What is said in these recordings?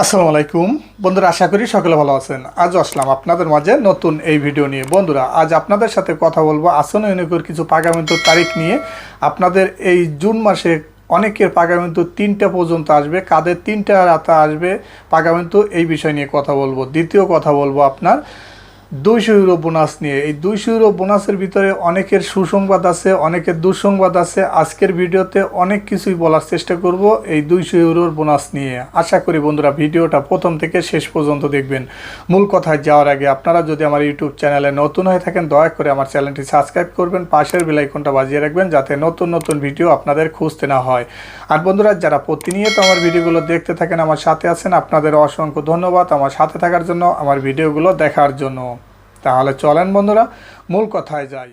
আসসালামু আলাইকুম। বন্ধুরা, আশা করি সকলে ভালো আছেন। আজ আসলাম আপনাদের মাঝে নতুন এই ভিডিও নিয়ে। বন্ধুরা, আজ আপনাদের সাথে কথা বলব আসন ইউনিকোর কিছু পাগামিন্তু তারিখ নিয়ে। আপনাদের এই জুন মাসে অনেকের পাগামিন্তু তিনটা পর্যন্ত আসবে, কাদের তিনটা রাতা আসবে পাগামিন্তু এই বিষয় নিয়ে কথা বলব। দ্বিতীয় কথা বলব আপনার দুইশো ইউরো বোনাস নিয়ে। এই দুইশো ইউরো বোনাসের ভিতরে অনেকের সুসংবাদ আছে, অনেকের দুঃসংবাদ আছে। আজকের ভিডিওতে অনেক কিছুই বলার চেষ্টা করব এই দুইশো ইউরোর বোনাস নিয়ে। আশা করি বন্ধুরা ভিডিওটা প্রথম থেকে শেষ পর্যন্ত দেখবেন। মূল কথায় যাওয়ার আগে আপনারা যদি আমার ইউটিউব চ্যানেলে নতুন হয়ে থাকেন, দয়া করে আমার চ্যানেলটি সাবস্ক্রাইব করবেন, পাশের বেলাইকনটা বাজিয়ে রাখবেন যাতে নতুন নতুন ভিডিও আপনাদের খুঁজতে না হয়। আর বন্ধুরা, যারা প্রতিনিয়ত আমার ভিডিওগুলো দেখতে থাকেন, আমার সাথে আছেন, আপনাদের অসংখ্য ধন্যবাদ আমার সাথে থাকার জন্য, আমার ভিডিওগুলো দেখার জন্য। তাহলে চলেন বন্ধুরা, মূল কথায় যাই।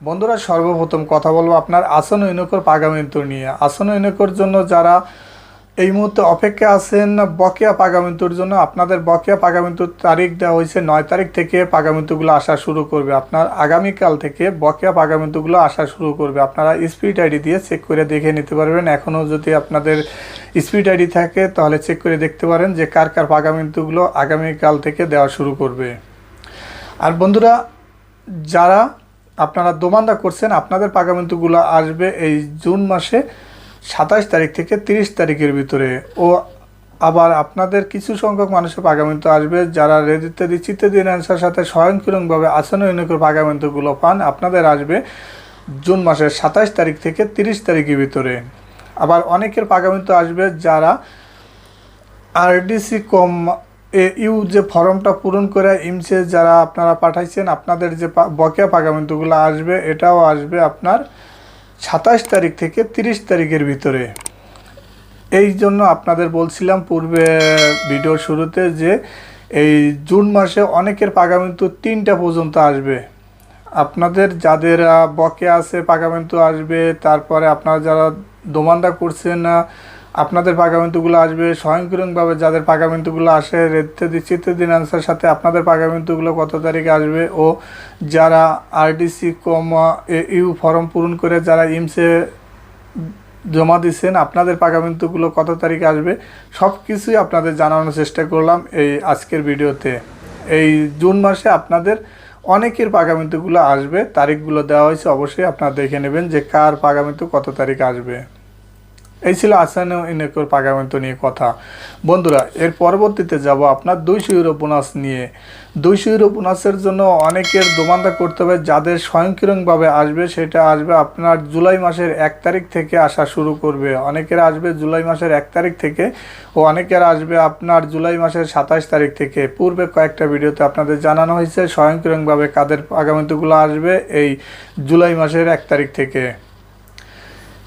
বন্ধুরা, সর্বপ্রথম কথা বলব আপনার আসন ইনকর পাগামিন্তর নিয়ে। আসন ইনকর জন্য যারা এই মুহূর্তে অপেক্ষা আছেন বকেয়া পাগামিন্তুর জন্য। আপনাদের বকেয়া পাগামিন্তুর তারিখ দেওয়া হয়েছে নয় তারিখ থেকে পাগামিন্তুগুলো আসা শুরু করবে। আপনার আগামীকাল থেকে বকেয়া পাগামিন্তুগুলো আসা শুরু করবে। আপনারা স্পিড আইডি দিয়ে চেক করে দেখে নিতে পারবেন। এখনও যদি আপনাদের স্পিড আইডি থাকে, তাহলে চেক করে দেখতে পারেন যে কার কার পাগামিন্তুগুলো আগামীকাল থেকে দেওয়া শুরু করবে। আর বন্ধুরা, যারা আপনারা দোমান্দা করছেন, আপনাদের পাগামিন্তুগুলো আসবে এই জুন মাসে। সাতাশ তারিখ থেকে তিরিশ তারিখের ভিতরে। ও আবার আপনাদের কিছু সংখ্যক মানুষের পাগামিন্তু আসবে, যারা রেজিতে দিচ্ছিতে দিন অ্যান্সার সাথে স্বয়ংক্রিয়ভাবে আসন ইউনিকের পাগামিন্তুগুলো পান, আপনাদের আসবে জুন মাসের সাতাশ তারিখ থেকে তিরিশ তারিখের ভিতরে। আবার অনেকের পাগামিন্তু আসবে যারা আরডিসি কম এ ইউ যে ফর্মটা পূরণ করে, ইমসে যারা আপনারা পাঠাইছেন, আপনাদের যে বকেয়া পাগামিন্তুগুলো আসবে, এটাও আসবে আপনার সাতাশ তারিখ থেকে তিরিশ তারিখের ভিতরে। এই জন্য আপনাদের বলছিলাম পূর্বে ভিডিওর শুরুতে যে এই জুন মাসে অনেকের পাগামিন্তু তিনটা পর্যন্ত আসবে। আপনাদের যাদের বকে আছে পাগামিন্তু আসবে, তারপরে আপনারা যারা দোমান্দা করছেন আপনাদের পাগামিন্তুগুলো আসবে স্বয়ংক্রিয়ভাবে যাদের পাগামিন্তুগুলো আসে দিচ্ছিতে দিন আনসার সাথে আপনাদের পাগামিন্তুগুলো কত তারিখে আসবে ও যারা আরডিসি কম ইউ ফর্ম পূরণ করে যারা ইমসে জমা দিচ্ছেন আপনাদের পাগামিন্তুগুলো কত তারিখে আসবে সব কিছুই আপনাদের জানানোর চেষ্টা করলাম এই আজকের ভিডিওতে। এই জুন মাসে আপনাদের অনেকের পাগামিন্তুগুলো আসবে, তারিখগুলো দেওয়া হয়েছে, অবশ্যই আপনারা দেখে নেবেন যে কার পাগামিন্তু কত তারিখ আসবে। এই ছিল আসান ইনেকর পাগামিন্তু নিয়ে কথা। বন্ধুরা, এর পরবর্তীতে যাব আপনার দুইশো বোনাস নিয়ে। দুইশো বোনাসের জন্য অনেকের দোমান্দা করতে হবে, যাদের স্বয়ংক্রিয়ভাবে আসবে সেটা আসবে আপনার জুলাই মাসের এক তারিখ থেকে আসা শুরু করবে। অনেকের আসবে জুলাই মাসের এক তারিখ থেকে ও অনেকের আসবে আপনার জুলাই মাসের সাতাশ তারিখ থেকে। পূর্বে কয়েকটা ভিডিওতে আপনাদের জানানো হয়েছে, স্বয়ংক্রিয়ভাবে কাদের আগামীগুলো আসবে এই জুলাই মাসের এক তারিখ থেকে।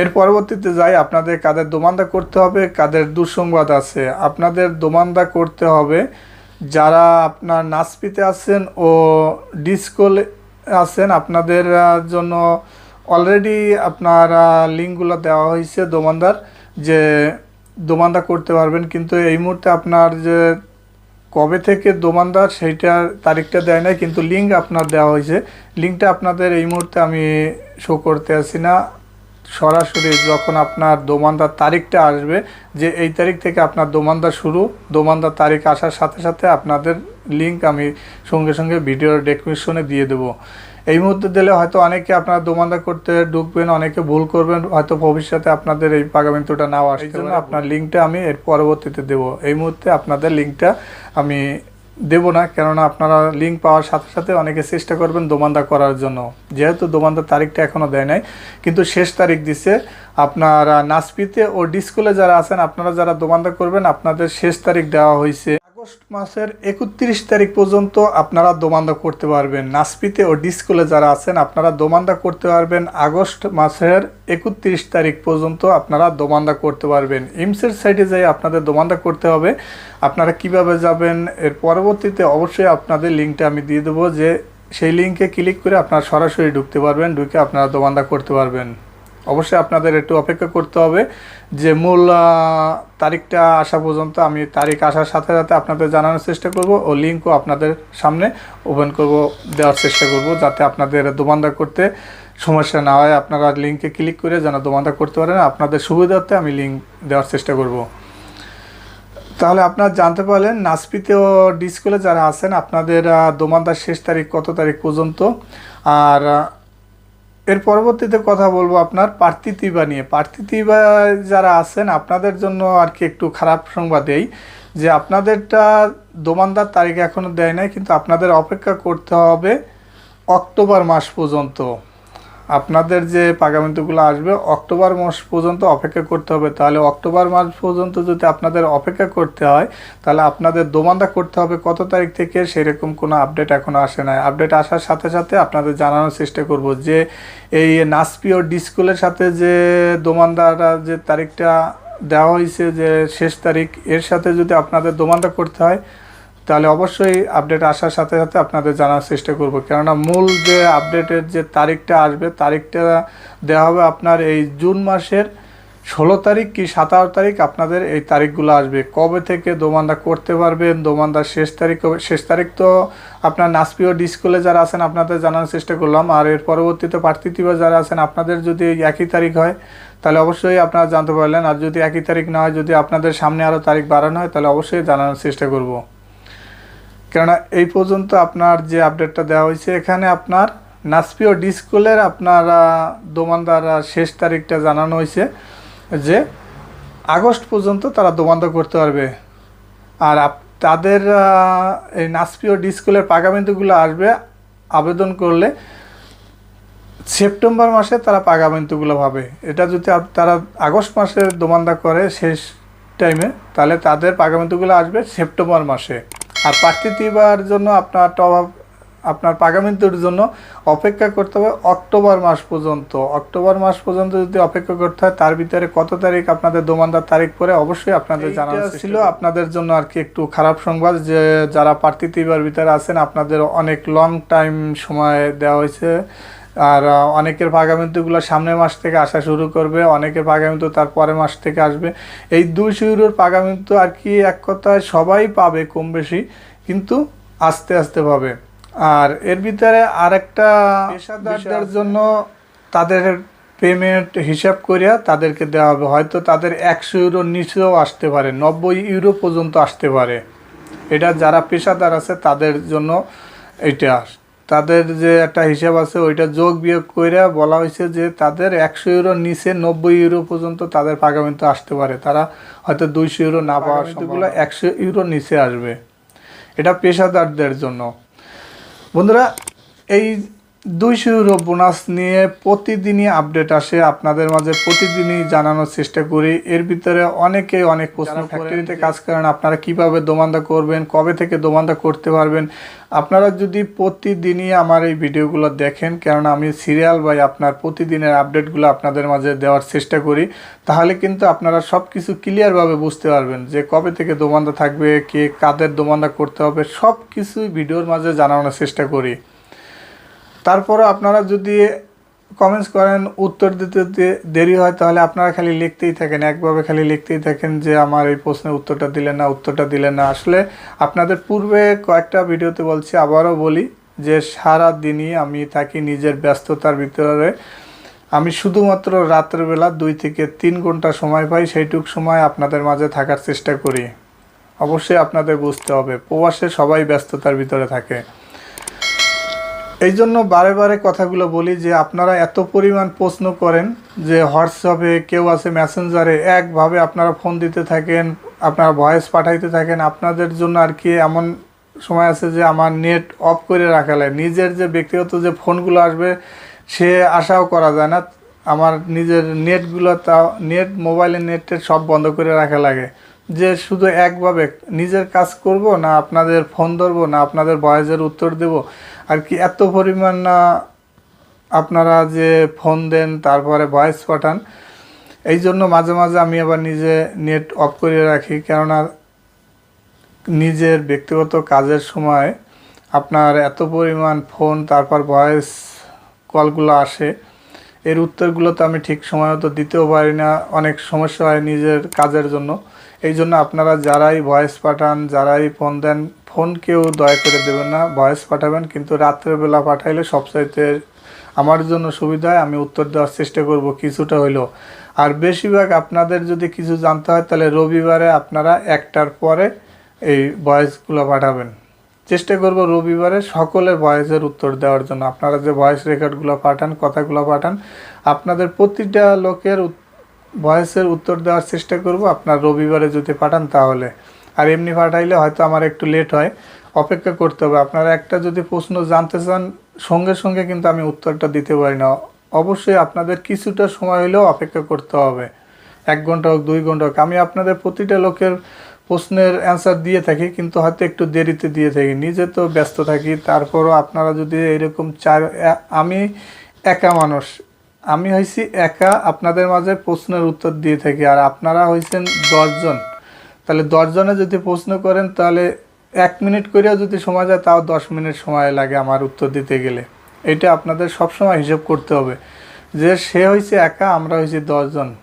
এর পরবর্তীতে যাই, আপনাদের কাদের দোমান্দা করতে হবে, কাদের দুঃসংবাদ আছে। আপনাদের দোমান্দা করতে হবে যারা আপনার নাসপিতে আছেন ও ডিসকোলে আছেন, আপনাদের জন্য অলরেডি আপনার লিঙ্কগুলো দেওয়া হয়েছে দোমান্দার যে দোমান্দা করতে পারবেন। কিন্তু এই মুহূর্তে আপনার যে কবে থেকে দোমানদার সেইটার তারিখটা দেয় নাই, কিন্তু লিঙ্ক আপনার দেওয়া হয়েছে। লিঙ্কটা আপনাদের এই মুহূর্তে আমি শো করতে আসি না। সরাসরি যখন আপনার দোমানদার তারিখটা আসবে যে এই তারিখ থেকে আপনার দোমানদার শুরু দোমানদার তারিখ আসার সাথে সাথে আপনাদের লিঙ্ক আমি সঙ্গে সঙ্গে ভিডিওর ডেসক্রিপশনে দিয়ে দেবো। এই মুহূর্তে দিলে হয়তো অনেকে আপনারা দোমানদা করতে ঢুকবেন অনেকে ভুল করবেন হয়তো ভবিষ্যতে আপনাদের এই পাগামিন্তুটা নাও আসে জন্য আপনার লিঙ্কটা আমি এর পরবর্তীতে দেব। এই মুহূর্তে আপনাদের লিঙ্কটা আমি দেব না, কেননা আপনারা লিঙ্ক পাওয়ার সাথে সাথে অনেকে চেষ্টা করবেন দোমান্দা করার জন্য। যেহেতু দোমান্দার তারিখটা এখনও দেয় নাই, কিন্তু শেষ তারিখ দিছে আপনারা নাসপিতে ও ডিসকুলে যারা আছেন, আপনারা যারা দোমান্দা করবেন, আপনাদের শেষ তারিখ দেওয়া হয়েছে আগস্ট মাসের একত্রিশ তারিখ পর্যন্ত আপনারা দোমান্দা করতে পারবেন। নাসপিতে ও ডিসকুলে যারা আছেন, আপনারা দোমান্দা করতে পারবেন। আগস্ট মাসের একত্রিশ তারিখ পর্যন্ত আপনারা দোমান্দা করতে পারবেন। ইমসের সাইডে যাই আপনাদের দোমান্দা করতে হবে। আপনারা কীভাবে যাবেন, এর পরবর্তীতে অবশ্যই আপনাদের লিঙ্কটা আমি দিয়ে দেবো যে সেই লিঙ্কে ক্লিক করে আপনারা সরাসরি ঢুকতে পারবেন, ঢুকে আপনারা দোমান্দা করতে পারবেন। অবশ্যই আপনাদের একটু অপেক্ষা করতে হবে যে মূল তারিখটা আসা পর্যন্ত আমি তারিখ আসার সাথে সাথে আপনাদের জানানোর চেষ্টা করব ও লিঙ্কও আপনাদের সামনে ওপেন করব, দেওয়ার চেষ্টা করব যাতে আপনাদের দোমানদা করতে সমস্যা না হয়। আপনারা লিঙ্কে ক্লিক করে যেন দোমানদা করতে পারেন। আপনাদের সুবিধার্থে আমি লিঙ্ক দেওয়ার চেষ্টা করব। তাহলে আপনারা জানতে পারলেন নাসপিতে ও ডিসকুলে যারা আছেন, আপনাদের দোমানদার শেষ তারিখ কত তারিখ পর্যন্ত? আর এর পরবর্তীতে কথা বলব আপনার পার্থিতিবা নিয়ে। পার্থিতিবা যারা আছেন, আপনাদের জন্য আর কি একটু খারাপ সংবাদ এই যে আপনাদেরটা দোমানদার তারিখ এখনও দেয় নাই, কিন্তু আপনাদের অপেক্ষা করতে হবে অক্টোবর মাস পর্যন্ত। আপনাদের যে পাগামিন্তুগুলো আসবে, অক্টোবর মাস পর্যন্ত অপেক্ষা করতে হবে। তাহলে অক্টোবর মাস পর্যন্ত যদি আপনাদের অপেক্ষা করতে হয়, তাহলে আপনাদের দোমান্দা করতে হবে কত তারিখ থেকে সেরকম কোনো আপডেট এখনও আসে নাই। আপডেট আসার সাথে সাথে আপনাদের জানানোর চেষ্টা করব যে, এই নাসপিও ডিসকুলের সাথে যে দোমান্দারা যে তারিখটা দেওয়া হয়েছে যে শেষ তারিখ, এর সাথে যদি আপনাদের দোমান্দা করতে হয় তাহলে অবশ্যই আপডেট আসার সাথে সাথে আপনাদের জানার চেষ্টা করব। কেননা মূল যে আপডেটের যে তারিখটা আসবে, তারিখটা দেওয়া হবে আপনার এই জুন মাসের ষোলো তারিখ কি সাতারো তারিখ আপনাদের এই তারিখগুলো আসবে। কবে থেকে দোমান্দা করতে পারবেন দোমান্দার শেষ তারিখ কবে শেষ তারিখ তো আপনার নাসপিও ডিসকুলে যারা আছেন আপনাদের জানার চেষ্টা করলাম। আর এর পরবর্তীতে প্রার্থীতিবা যারা আছেন, আপনাদের যদি একই তারিখ হয়, তাহলে অবশ্যই আপনারা জানতে পারলেন। আর যদি একই তারিখ না হয়, যদি আপনাদের সামনে আরও তারিখ বাড়ানো হয়, তাহলে অবশ্যই জানানোর চেষ্টা করব। কেননা এই পর্যন্ত আপনার যে আপডেটটা দেওয়া হয়েছে, এখানে আপনার নাসপিও ডিসকুলের আপনার দোমানদার শেষ তারিখটা জানানো হয়েছে যে আগস্ট পর্যন্ত তারা দোমান্দা করতে পারবে। আর তাদের এই নাসপিও ডিসকুলের পাগামেন্টগুলো আসবে আবেদন করলে সেপ্টেম্বর মাসে তারা পাগামেন্টগুলো পাবে এটা যদি তারা আগস্ট মাসে দোমান্দা করে শেষ টাইমে তাহলে তাদের পাগামেন্টগুলো আসবে সেপ্টেম্বর মাসে। আর প্রার্থীতিবার জন্য আপনার টপ আপনার পাগামেন্টের জন্য অপেক্ষা করতে হবে অক্টোবর মাস পর্যন্ত। অক্টোবর মাস পর্যন্ত যদি অপেক্ষা করতে হয় তার ভিতরে কত তারিখ আপনাদের দোমানদার তারিখ পরে অবশ্যই আপনাদের জানা ছিল আপনাদের জন্য আর কি একটু খারাপ সংবাদ যে যারা প্রার্থীতিবার ভিতরে আছেন আপনাদের অনেক লং টাইম সময় দেওয়া হয়েছে। আর অনেকের পাগামিন্তুগুলো সামনের মাস থেকে আসা শুরু করবে অনেকের পাগামিন্তু তার পরের মাস থেকে আসবে। এই দুইশো ইউরোর পাগামিন্তু আর কি এক কথায় সবাই পাবে কম বেশি কিন্তু আস্তে আস্তে পাবে। আর এর ভিতরে আরেকটা পেশাদারদের জন্য তাদের পেমেন্ট হিসাব করিয়া তাদেরকে দেওয়া হবে। হয়তো তাদের একশো ইউরোর নিচেও আসতে পারে নব্বই ইউরো পর্যন্ত আসতে পারে। এটা যারা পেশাদার আছে তাদের জন্য এটা। তাদের যে একটা হিসাব আছে ওইটা যোগ বিয়োগ করে বলা হয়েছে যে তাদের একশো ইউরো নিচে নব্বই ইউরো পর্যন্ত তাদের পাগামিন্তু আসতে পারে। তারা হয়তো দুইশো ইউরো না পাওয়ার সম্ভাবনা। একশো ইউরো নিচে আসবে। এটা পেশাদারদের জন্য। বন্ধুরা এই দুইশো ইউরো বোনাস নিয়ে প্রতিদিনই আপডেট আসে। আপনাদের মাঝে প্রতিদিনই জানানোর চেষ্টা করি। এর ভিতরে অনেকে অনেক প্রশ্ন ফ্যাক্টরিতে কাজ করেন আপনারা কীভাবে দোমান্দা করবেন কবে থেকে দোমান্দা করতে পারবেন? আপনারা যদি প্রতিদিনই আমার এই ভিডিওগুলো দেখেন কেননা আমি সিরিয়াল বাই আপনার প্রতিদিনের আপডেটগুলো আপনাদের মাঝে দেওয়ার চেষ্টা করি তাহলে কিন্তু আপনারা সব কিছু ক্লিয়ারভাবে বুঝতে পারবেন যে কবে থেকে দোমান্দা থাকবে কে কাদের দোমান্দা করতে হবে সব কিছুই ভিডিওর মাঝে জানানোর চেষ্টা করি। তারপরও আপনারা যদি কমেন্টস করেন, উত্তর দিতে দেরি হয়, তাহলে আপনারা খালি লিখতেই থাকেন, একভাবে খালি লিখতেই থাকেন যে আমার এই প্রশ্নের উত্তরটা দিলেন না, উত্তরটা দিলেন না। আসলে আপনাদের পূর্বে কয়েকটা ভিডিওতে বলছি, আবারও বলি যে সারা দিনই আমি থাকি নিজের ব্যস্ততার ভিতরে। আমি শুধুমাত্র রাতের বেলা দুই থেকে তিন ঘণ্টা সময় পাই, সেইটুক সময় আপনাদের মাঝে থাকার চেষ্টা করি। অবশ্যই আপনাদের বুঝতে হবে, প্রবাসে সবাই ব্যস্ততার ভিতরে থাকে। এই জন্য বারে বারে কথাগুলো বলি যে আপনারা এত পরিমাণ প্রশ্ন করেন যে হোয়াটসঅ্যাপে কেউ আছে মেসেঞ্জারে একভাবে আপনারা ফোন দিতে থাকেন, আপনারা ভয়েস পাঠাইতে থাকেন, আপনাদের জন্য আর কি এমন সময় আছে যে আমার নেট অফ করে রাখা লাগে। নিজের যে ব্যক্তিগত যে ফোনগুলো আসবে, সে আশাও করা যায় না। আমার নিজের নেটগুলো তাও নেট মোবাইলের নেটের সব বন্ধ করে রাখা লাগে। যে শুধু একভাবে নিজের কাজ করব না আপনাদের ফোন ধরবো, না আপনাদের ভয়েসের উত্তর দেব। আর কি এত পরিমাণ না আপনারা যে ফোন দেন, তারপরে ভয়েস পাঠান, এই জন্য মাঝে মাঝে আমি আবার নিজে নেট অফ করে রাখি। কেননা নিজের ব্যক্তিগত কাজের সময় আপনার এত পরিমাণ ফোন, তারপর ভয়েস কলগুলো আসে, এর উত্তরগুলো তো আমি ঠিক সময় মতো দিতেও পারি না। অনেক সমস্যা হয় নিজের কাজের জন্য। এই জন্য আপনারা যারাই ভয়েস পাঠান, যারাই ফোন দেন ফোন কেউ দয়া করে দেবেন না। ভয়েস পাঠাবেন, কিন্তু রাত্রেবেলা পাঠাইলে সবচাইতে আমার জন্য সুবিধা আমি উত্তর দেওয়ার চেষ্টা করব, কিছুটা হইলেও। আর বেশিরভাগ আপনাদের যদি কিছু জানতে হয়, তাহলে রবিবারে আপনারা একটার পরে এই ভয়েসগুলো পাঠাবেন। চেষ্টা করব রবিবারে সকলের ভয়েসের উত্তর দেওয়ার জন্য। আপনারা যে ভয়েস রেকর্ডগুলো পাঠান, কথাগুলো পাঠান, আপনাদের প্রতিটা লোকের ভয়েসের উত্তর দেওয়ার চেষ্টা করব। আপনার রবিবারে যদি পাঠান তাহলে। আর এমনি পাঠাইলে হয়তো আমার একটু লেট হয়। অপেক্ষা করতে হবে। আপনারা একটা যদি প্রশ্ন জানতে চান, সঙ্গে সঙ্গে কিন্তু আমি উত্তরটা দিতে পারি না। অবশ্যই আপনাদের কিছুটা সময় হলেও অপেক্ষা করতে হবে। এক ঘণ্টা হোক, দুই ঘণ্টা হোক। আমি আপনাদের প্রতিটা লোকের প্রশ্নের অ্যান্সার দিয়ে থাকি, কিন্তু হয়তো একটু দেরিতে দিয়ে থাকি। নিজে তো ব্যস্ত থাকি, তারপরও আপনারা যদি এরকম চার আমি একা মানুষ আমি হয়েছি একা আপনাদের মাঝে প্রশ্নের উত্তর দিয়ে থাকি। আর আপনারা হয়েছেন দশজন। তাহলে দশজনে যদি প্রশ্ন করেন তাহলে এক মিনিট করেও যদি সময় যায় তাও দশ মিনিট সময় লাগে আমার উত্তর দিতে গেলে। এটা আপনাদের সবসময় হিসেব করতে হবে। যে সে হয়েছে একা আমরা হয়েছি দশজন।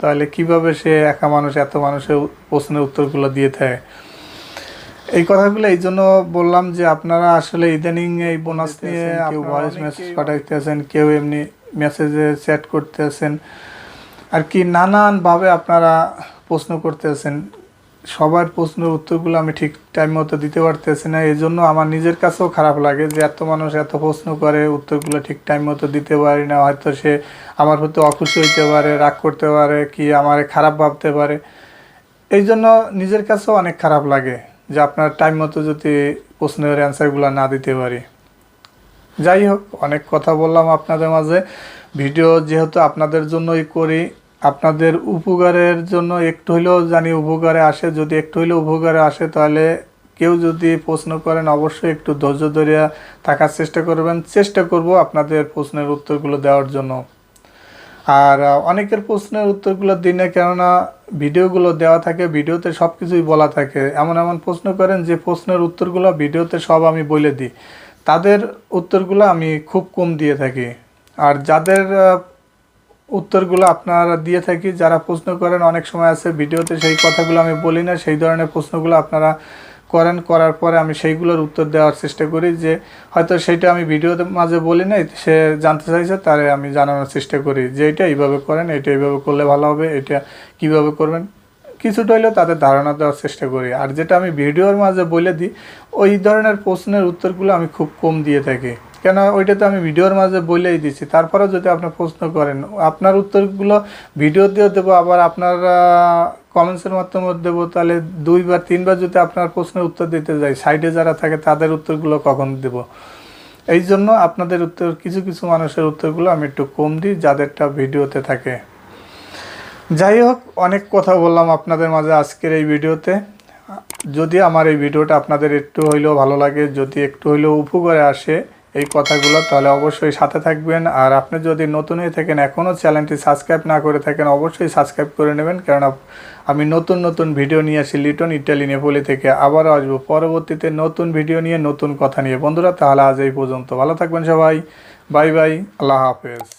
তাহলে কীভাবে সে একা মানুষ এত মানুষের প্রশ্নের উত্তরগুলো দিয়ে থাকে? এই কথাগুলো এই জন্য বললাম যে আপনারা আসলে ইদানিং এই বোনাস নিয়ে কেউ ভয়েস মেসেজ পাঠাইতেছেন কেউ এমনি মেসেজে চ্যাট করতেছেন। আর কি নানানভাবে আপনারা প্রশ্ন করতেছেন। সবার প্রশ্নের উত্তরগুলো আমি ঠিক টাইম মতো দিতে পারতেছি না। এই জন্য আমার নিজের কাছেও খারাপ লাগে যে এত মানুষ এত প্রশ্ন করে, উত্তরগুলো ঠিক টাইম মতো দিতে পারি না। হয়তো সে আমার প্রতি অখুশি হইতে পারে, রাগ করতে পারে, কি আমার খারাপ ভাবতে পারে। এই জন্য নিজের কাছেও অনেক খারাপ লাগে যে আপনার টাইম মতো যদি প্রশ্নের অ্যান্সারগুলো না দিতে পারি। যাই হোক, অনেক কথা বললাম আপনাদের মাঝে। ভিডিও যেহেতু আপনাদের জন্যই করি, আপনাদের উপকারের জন্য একটু হইলেও জানি উপকারে আসে। যদি একটু হইলেও উপকারে আসে, তাহলে কেউ যদি প্রশ্ন করেন, অবশ্যই একটু ধৈর্য ধরিয়া থাকার চেষ্টা করবেন। চেষ্টা করব আপনাদের প্রশ্নের উত্তরগুলো দেওয়ার জন্য। আর অনেকের প্রশ্নের উত্তরগুলো দিনে কেননা ভিডিওগুলো দেওয়া থাকে, ভিডিওতে সব কিছুই বলা থাকে। এমন এমন প্রশ্ন করেন যে প্রশ্নের উত্তরগুলো ভিডিওতে সব আমি বলে দিই। তাদের উত্তরগুলো আমি খুব কম দিয়ে থাকি। আর যাদের উত্তরগুলো আপনারা দিয়ে থাকি, যারা প্রশ্ন করেন, অনেক সময় আছে ভিডিওতে সেই কথাগুলো আমি বলি না, সেই ধরনের প্রশ্নগুলো আপনারা করেন, করার পরে আমি সেইগুলোর উত্তর দেওয়ার চেষ্টা করি যে, হয়তো সেইটা আমি ভিডিওতে মাঝে বলি নাই, সে জানতে চাইছে, তারে আমি জানানোর চেষ্টা করি যে, এটা এইভাবে করেন, এটা এইভাবে করলে ভালো হবে, এটা কীভাবে করবেন। কিছুটা হলেও তাদের ধারণা দেওয়ার চেষ্টা করি। আর যেটা আমি ভিডিওর মাঝে বলে দিই, ওই ধরনের প্রশ্নের উত্তরগুলো আমি খুব কম দিয়ে থাকি। কেন ওইটা তো আমি ভিডিওর মাঝে বলেই দিচ্ছি। তারপরেও যদি আপনি প্রশ্ন করেন, আপনার উত্তরগুলো ভিডিও দিয়েও দেবো, আবার আপনার কমেন্টসের মাধ্যমে দেবো, তাহলে দুইবার তিনবার যদি আপনার প্রশ্নের উত্তর দিতে যাই সাইডে যারা থাকে তাদের উত্তরগুলো কখন দেব? এই জন্য আপনাদের উত্তর, কিছু কিছু মানুষের উত্তরগুলো আমি একটু কম দিই, যাদেরটা ভিডিওতে থাকে। যাই হোক অনেক কথা বললাম আপনাদের মাঝে আজকের এই ভিডিওতে। যদি আমার এই ভিডিওটা আপনাদের একটু হইলেও ভালো লাগে, যদি একটু হইলেও উপকারে আসে এই কথাগুলো, তাহলে অবশ্যই সাথে থাকবেন। আর আপনি যদি নতুন হয়ে থাকেন, এখনও চ্যানেলটি সাবস্ক্রাইব না করে থাকেন, অবশ্যই সাবস্ক্রাইব করে নেবেন। কেননা আমি নতুন নতুন ভিডিও নিয়ে আসি লিটন ইটালি নেপোলি থেকে। আবারও আসব পরবর্তীতে নতুন ভিডিও নিয়ে, নতুন কথা নিয়ে। বন্ধুরা, তাহলে আজ এই পর্যন্ত। ভালো থাকবেন সবাই। Bye bye. আল্লাহ হাফেজ।